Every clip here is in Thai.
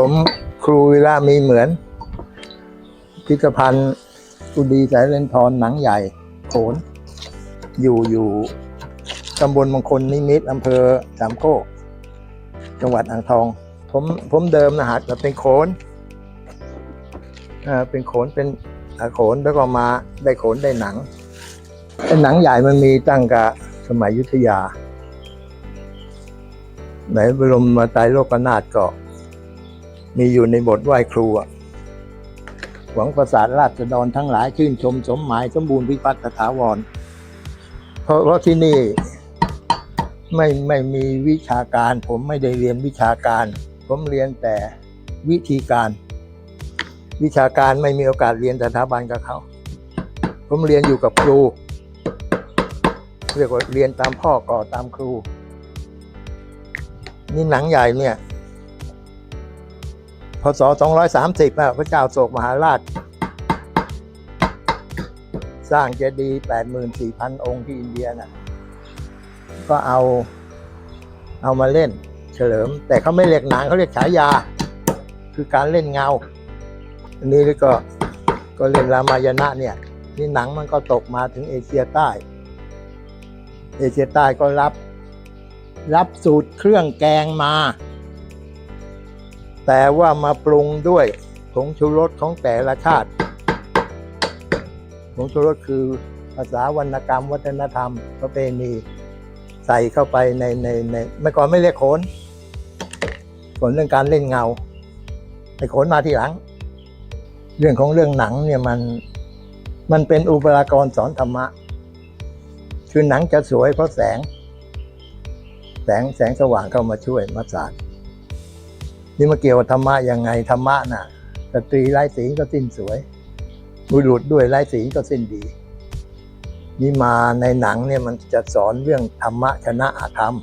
ผมครูวิระมีเหมือนพิพิธภัณฑ์กุดีสายเลนทรหนังใหญ่โขน อยู่อยู่ตำบลมงคลนิมิตอำเภอสามโคกจังหวัดอ่างทอง ผมผมเดิมนะฮะจะเป็นโขนอ่าเป็นโขนเป็นอาโขนแล้วก็มาได้โขนได้หนังไอ้หนังใหญ่มันมีตั้งกะสมัยยุทธยา ไหนบรมมาไตรโลกนาถก็ มีอยู่ในบทไหว้ครูหวังประสาทราชดรทั้งหลายชื่นชมสมหมายสมบูรณ์พิพัฒน์ถาวร เพราะเพราะที่นี่ไม่ไม่มีวิชาการ ผมไม่ได้เรียนวิชาการ ผมเรียนแต่วิธีการ วิชาการไม่มีโอกาสเรียนสถาบันกับเขา ผมเรียนอยู่กับครูเรียกว่าเรียนตามพ่อก่อตามครู นี่หนังใหญ่เนี่ย ศ 230อะพระเจ้าโศกมหาราช สร้างเจดีย์84,000 องค์ที่อินเดียน่ะ ก็เอาเอามาเล่น เฉลิม แต่เขาไม่เรียกหนังเขาเรียกฉายา คือการเล่นเงา อันนี้ก็ก็เล่นรามายณะเนี่ยนี่หนังมันก็ตกมาถึงเอเชียใต้ เอเชียใต้ก็รับ รับสูตรเครื่องแกงมา แต่ว่ามาปรุงด้วยผงชูรสของแต่ละชาติผงชูรสคือภาษาวรรณกรรม วัฒนธรรมประเพณีใส่เข้าไปในในในเมื่อก่อนไม่เรียกโขนโขนเรื่องการเล่นเงาไอ้โขนมาทีหลัง เรื่องของเรื่องหนังเนี่ยมันมันเป็นอุปรากรสอนธรรมะ คือหนังจะสวยเพราะแสง แสงแสงสว่างเข้ามาช่วยมาสาด นี่มาเกี่ยวกับธรรมะยังไงธรรมะน่ะสตรีไร้สีก็สิ้นสวย บุรุษด้วยไร้สีก็สิ้นดี นี่มาในหนังเนี่ยมันจะสอนเรื่องธรรมะชนะอาธรรม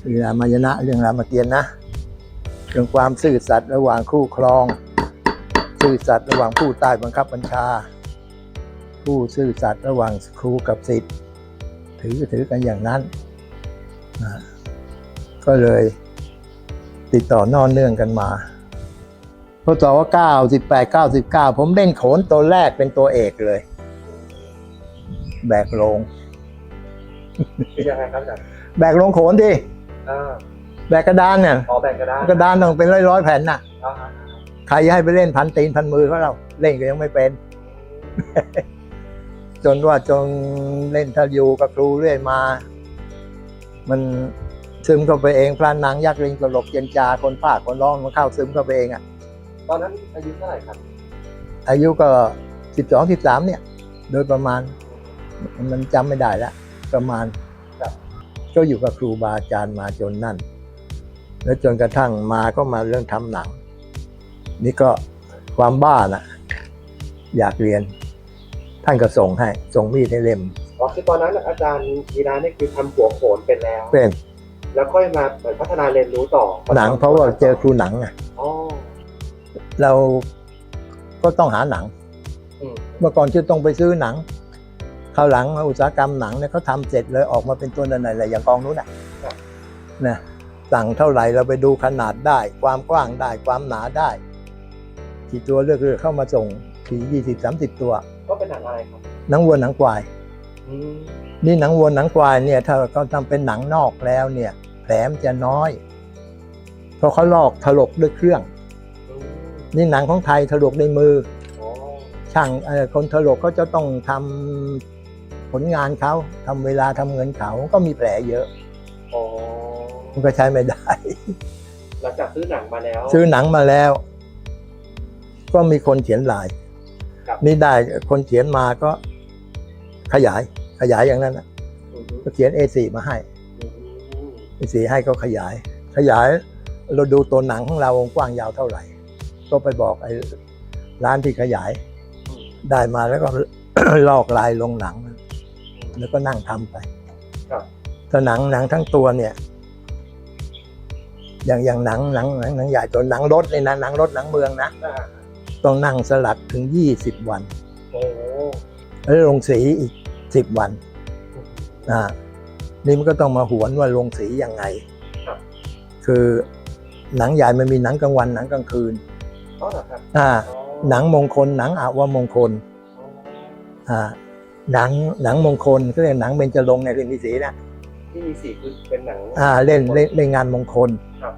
เรื่องรามายณะเรื่องรามเกียรตินะเรื่องความซื่อสัตย์ระหว่างคู่ครอง ซื่อสัตย์ระหว่างผู้ใต้บังคับบัญชา ผู้ซื่อสัตย์ระหว่างครูกับศิษย์ถือถือกันอย่างนั้นก็เลย ติดต่อนอนเนื่องกันมาพศว่าเก้าสิบแปดเก้าสิบเก้าผมเล่นโขนตัวแรกเป็นตัวเอกเลย แบกลงยังไงครับอาจารย์แบกลงโขนดิอ่าแบกกระดานเนี่ยขอแบ่งก็ได้กระดานต้องเป็นร้อยร้อยๆแผ่นน่ะ อ่าใครให้ไปเล่นพันตีนพันมือเขาเราเล่นก็ยังไม่เป็น จนว่าจนเล่นทายูกับครูเรื่อยมา มัน ซึมเข้าไปเองพระนางยักษ์ลิงตลกเจนจาคนภาคคนร้องมันเข้าซึมเข้าไปเองอะ ตอนนั้นอายุเท่าไหร่ครับ อายุก็สิบสองสิบสามเนี่ย โดยประมาณ มันจำไม่ได้แล้วประมาณครับก็อยู่กับครูบาอาจารย์มาจนนั่น แล้วจนกระทั่งมาก็มาเรื่องทำหนัง นี่ก็ความบ้าน่ะ อยากเรียน ท่านก็ส่งให้ ส่งมีดให้เล่มอ๋อคือตอนนั้นอาจารย์กีฬาเนี่ยคือทำหัวโขนเป็นแล้วเป็น แล้วค่อยมาเหมือนพัฒนาเรียนรู้ต่อหนังเพราะว่าเจอครูหนังไงอ๋อเราก็ต้องหาหนังอืมเมื่อก่อนที่ต้องไปซื้อหนังคราวหลังอุตสาหกรรมหนังเนี่ยเขาทำเสร็จเลยออกมาเป็นตัวไหนๆอะไรอย่างกองนู้นน่ะนะสั่งเท่าไหร่เราไปดูขนาดได้ ความกว้างได้ความหนาได้กี่ตัวเลือกเลือกเข้ามาส่งทียี่สิบสามสิบตัว ก็เป็นหนังอะไรครับหนังวัวหนังควายอืม นี่หนังวัวหนังควายเนี่ยถ้าเขาทำเป็นหนังนอกแล้วเนี่ย แผลมนจะน้อย เพราะเขาลอกถลกด้วยเครื่องอืมนี่หนังของไทยถลกด้วยมืออ๋อช่างเอ่อคนถลกเขาจะต้องทำผลงานเขาทำเวลาทำเงินเขาก็มีแผลเยอะอ๋อมันก็ใช้ไม่ได้ หลังจากซื้อหนังมาแล้ว ซื้อหนังมาแล้ว ก็มีคนเขียนลายครับนี่ได้คนเขียนมาก็ขยายข ยายอย่างนั้นนะอืมก็เขียน A4 มาให้อืม A4 ให้ก็ขยาย ขยายเราดูตัวหนังของเรากว้างยาวเท่าไหร่ ก็ไปบอกไอ้ร้านที่ขยาย ได้มาแล้วก็ลอกลายลงหนัง แล้วก็นั่งทำไปครับถ้าหนังหนังทั้งตัวเนี่ย อย่างอย่างหนังหนังหนังหนังใหญ่ตัวหนังรถเนี่ยนะหนังรถหนังเมืองนะอ่าต้องนั่งสลักถึงยี่สิบวันโอ้แล้วลงสีอีก สิบวันอ่านี่มันก็ต้องมาหวนว่าลงสียังไงครับคือหนังใหญ่มันมีหนังกลางวันหนังกลางคืนอ๋อเหรอครับอ่าอ๋อหนังมงคล หนังอาวมงคลอ๋ออ่าหนังหนังมงคลก็เรียกหนังเบญจรงค์ในเรื่องนิสีนะที่มีสีคือเป็นหนังอ่าเล่นเล่นเล่นงานมงคลครับ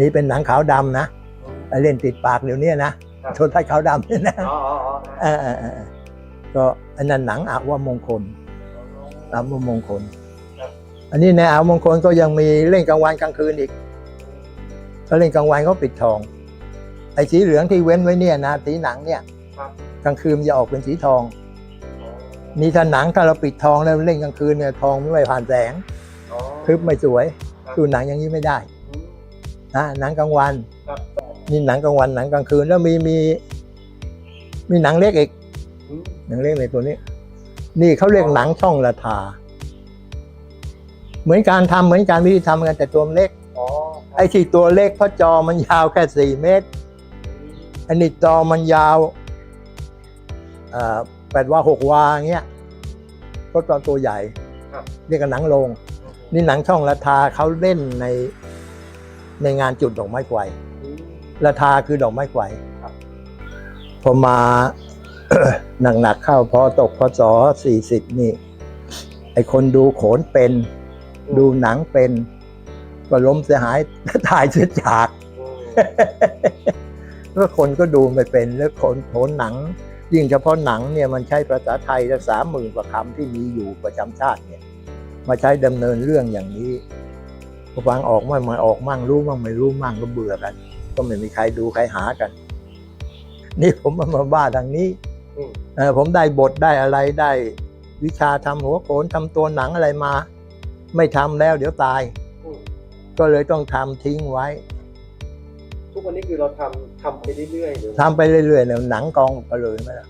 นี่เป็นหนังขาวดำนะอืมไอ้เล่นติดปากเดี๋ยวนี้นะครับโทนไทยขาวดำเนี่ยนะอ๋ออ๋ออ๋อ ก็อันนั้นหนังอาวมงคลอาวมงคลครับอันนี้ในอาวมงคลก็ยังมีเล่นกลางวันกลางคืนอีกถ้าเล่นกลางวันเขาปิดทอง ไอ้สีเหลืองที่เว้นไว้เนี่ยนะสีหนังเนี่ยครับกลางคืนมันจะออกเป็นสีทองอ๋อนี่ถ้าหนังถ้าเราปิดทองแล้วเล่นกลางคืนเนี่ยทองไม่ผ่านแสงอ๋อทึบไม่สวยครับดูหนังอย่างนี้ไม่ได้อืมนะหนังกลางวันครับนี่หนังกลางวันหนังกลางคืนแล้วมีมีมีหนังเล็กอีกอืม หนังเล็กในตัวนี้ นี่เขาเรียกหนังช่องละทา เหมือนการทำเหมือนการวิธีทำกันแต่ตัวมันเล็กอ๋อไอ้ที่ตัวเล็กเพราะจอมันยาวแค่สี่เมตรอันนี้จอมันยาวเอ่อแปดวาหกวาอย่างเงี้ยก็ตอนตัวใหญ่ครับเรียกกันหนังโรงนี่หนังช่องละทาเขาเล่นในในงานจุดดอกไม้ไฟอืมละทาคือดอกไม้ไฟครับพอมา หนักๆเข้าพอตกพศสี่สิบนี่ ไอคนดูโขนเป็น ดูหนังเป็น ก็ล้มเสียหายถ่ายเสียจากอืมแล้วคนก็ดูไม่เป็นแล้วคนโขนหนัง ยิ่งเฉพาะหนังเนี่ยมันใช้ภาษาไทยละสามหมื่นกว่าคำที่มีอยู่ประจำชาติเนี่ย มาใช้ดำเนินเรื่องอย่างนี้พอฟังออกมั่งไมาออกมั่งรู้มั่งไม่รู้มั่งก็เบื่อกัน ก็ไม่มีใครดูใครหากัน นี่ผมมามาบ้าทางนี้อืมเออ ผมได้บทได้อะไรได้วิชาทำหัวโขนทำตัวหนังอะไรมา ไม่ทำแล้วเดี๋ยวตายอืมก็เลยต้องทำทิ้งไว้ ทุกวันนี้คือเราทำทำไปเรื่อยๆหรือทำไปเรื่อยๆเนี่ยหนังกองไปเลยไหมล่ะ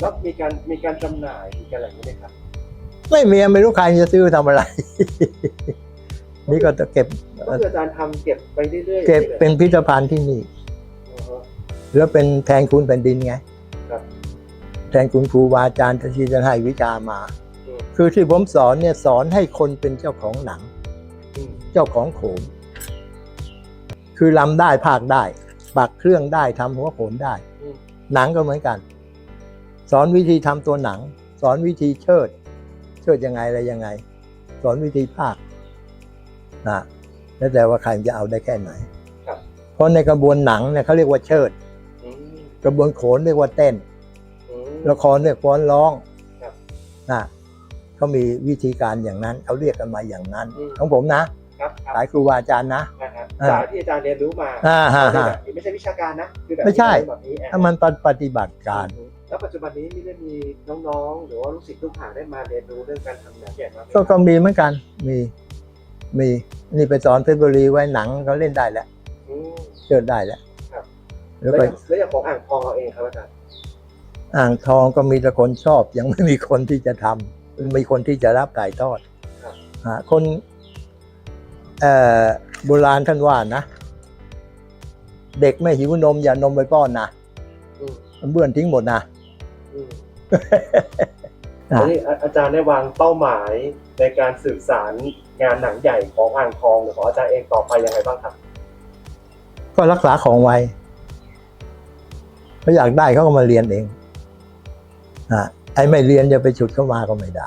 แล้วมีการมีการจำหน่ายมีการอะไรอย่างนี้ไหมครับ ไม่มีไม่รู้ใครจะซื้อทำอะไร นี่ก็จะเก็บก็คืออาจารย์ทำเก็บไปเรื่อยๆเก็บรื่อยๆเป็นพิพิธภัณฑ์ที่นี่อือฮะ แล้วเป็นแทนคุณแผ่นดินไงครับแทนคุณครูบาอาจารย์ที่จะให้วิชามาอืมคือที่ผมสอนเนี่ยสอนให้คนเป็นเจ้าของหนังอืมเจ้าของโขน คือลำได้ภาคได้ปักเครื่องได้ทำหัวโขนได้อืมหนังก็เหมือนกัน สอนวิธีทำตัวหนัง สอนวิธีเชิด เชิดยังไงอะไรยังไง สอนวิธีภาคนะแล้วแต่ว่าใครจะเอาได้แค่ไหนครับเพราะในกระบวนหนังเนี่ยเขาเรียกว่าเชิดอืม กระบวนโขนเรียกว่าเต้นอืมละครเรียกฟ้อนร้องครับนะเขามีวิธีการอย่างนั้นเขาเรียกกันมาอย่างนั้นอืมของผมนะครับครับสายครูบาอาจารย์นะนะฮะอ่าสายที่อาจารย์เรียนรู้มาอ่าฮะเป็นฮะแบบนี้ไม่ใช่วิชาการนะคือแบบไม่ใช่นี้แบบนี้อะถ้ามันปฏิบัติการอืมแล้วปัจจุบันนี้มีได้มีน้องๆ หรือว่าลูกศิษย์ลูกหาได้มาเรียนรู้เรื่องการทำหนังแกะมาไหมก็ก็มีเหมือนกันมีมีนี่ไปสอนเพชรบุรีไว้หนังเขาเล่นได้แล้วอืมเชิดได้แล้วครับ แล้วแล้วก็อย่างแล้วอย่างของอ่างทองเราเองครับอาจารย์อ่างทองก็มีแต่คนชอบ ยังไม่มีคนที่จะทำมีคนที่จะรับถ่ายทอดครับอ่าคนเอ่อโบราณท่านว่านะ เด็กไม่หิวนม อย่านมไปป้อนนะอืมมันเบื่อนทิ้งหมดนะอืมอะทีนี้อาอาจารย์ได้วางเป้าหมายในการสื่อสารงานหนังใหญ่ของอ่างทองหรือของอาจารย์เองต่อไปยังไงบ้างครับ ก็รักษาของไว้ เขาอยากได้เขาก็มาเรียนเองอะไอ้ไม่เรียนจะไปฉุดเข้ามาก็ไม่ได้